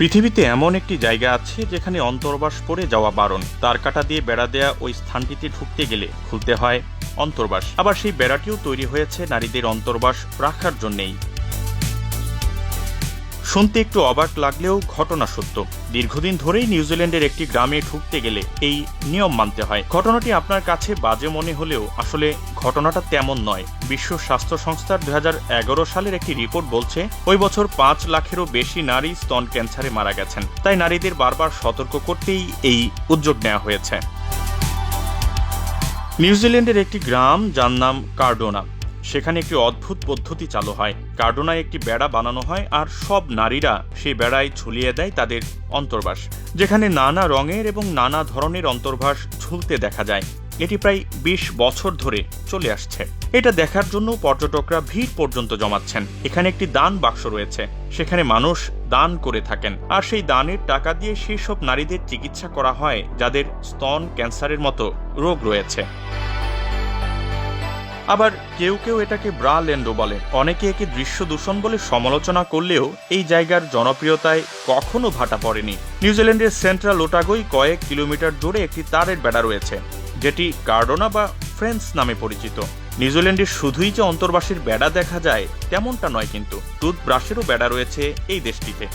পৃথিবীতে এমন একটি জায়গা আছে যেখানে অন্তর্বাস পড়ে যাওয়া বারণ। তার কাটা দিয়ে বেড়া দেয়া ওই স্থানটিতে ঢুকতে গেলে খুলতে হয় অন্তর্বাস। আবার সেই বেড়াটিও তৈরি হয়েছে নারীদের অন্তর্বাস রাখার জন্যেই। শুনতে একটু অবাক লাগলেও ঘটনা সত্য। দীর্ঘদিন ধরেই নিউজিল্যান্ডের একটি গ্রামে ঢুকতে গেলে এই নিয়ম মানতে হয়। ঘটনাটি আপনার কাছে বাজে মনে হলেও আসলে ঘটনাটা তেমন নয়। বিশ্ব স্বাস্থ্য সংস্থার দু হাজার এগারো সালের একটি রিপোর্ট বলছে, ওই বছর পাঁচ লাখেরও বেশি নারী স্তন ক্যান্সারে মারা গেছেন। তাই নারীদের বারবার সতর্ক করতেই এই উদ্যোগ নেওয়া হয়েছে। নিউজিল্যান্ডের একটি গ্রাম যার নাম কার্ডোনা। সেখানে একটি অদ্ভুত পদ্ধতি চালু হয়। কার্ডোনায় একটি বেড়া বানানো হয় আর সব নারীরা সেই বেড়ায় ঝুলিয়ে দেয় তাদের অন্তর্বাস, যেখানে নানা রঙের এবং নানা ধরনের অন্তর্বাস ঝুলতে দেখা যায়। এটি প্রায় বিশ বছর ধরে চলে আসছে। এটা দেখার জন্য পর্যটকরা ভিড় পর্যন্ত জমাচ্ছেন। এখানে একটি দান বাক্স রয়েছে। সেখানে মানুষ দান করে থাকেন। আর সেই দানের টাকা দিয়ে সেই সব নারীদের চিকিৎসা করা হয়, যাদের স্তন ক্যান্সারের মতো রোগ রয়েছে। আবার কেউ কেউ এটাকে ব্রা ল্যান্ডও বলে। অনেকে একে দৃশ্য দূষণ বলে সমালোচনা করলেও এই জায়গার জনপ্রিয়তায় কখনো ভাটা পড়েনি। নিউজিল্যান্ডের সেন্ট্রাল ওটাগোই কয়েক কিলোমিটার জুড়ে একটি তারের বেড়া রয়েছে, যেটি কার্ডোনা বা ফ্রেন্স নামে পরিচিত। নিউজিল্যান্ডে শুধুই যে অন্তর্বাসীর বেড়া দেখা যায়, তেমনটা নয় কিন্তু, টুথব্রাশেরও বেড়া রয়েছে এই দেশটিতে।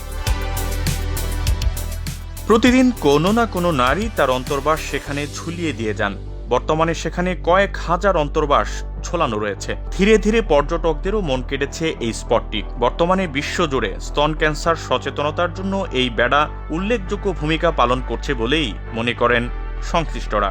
প্রতিদিন কোনো না কোনো নারী তার অন্তর্বাস সেখানে ঝুলিয়ে দিয়ে যান। বর্তমানে সেখানে কয়েক হাজার অন্তর্বাস ছোলানো রয়েছে। ধীরে ধীরে পর্যটকদেরও মন কেটেছে এই স্পটটি। বর্তমানে বিশ্বজুড়ে স্তন ক্যান্সার সচেতনতার জন্য এই বেড়া উল্লেখযোগ্য ভূমিকা পালন করছে বলেই মনে করেন সংশ্লিষ্টরা।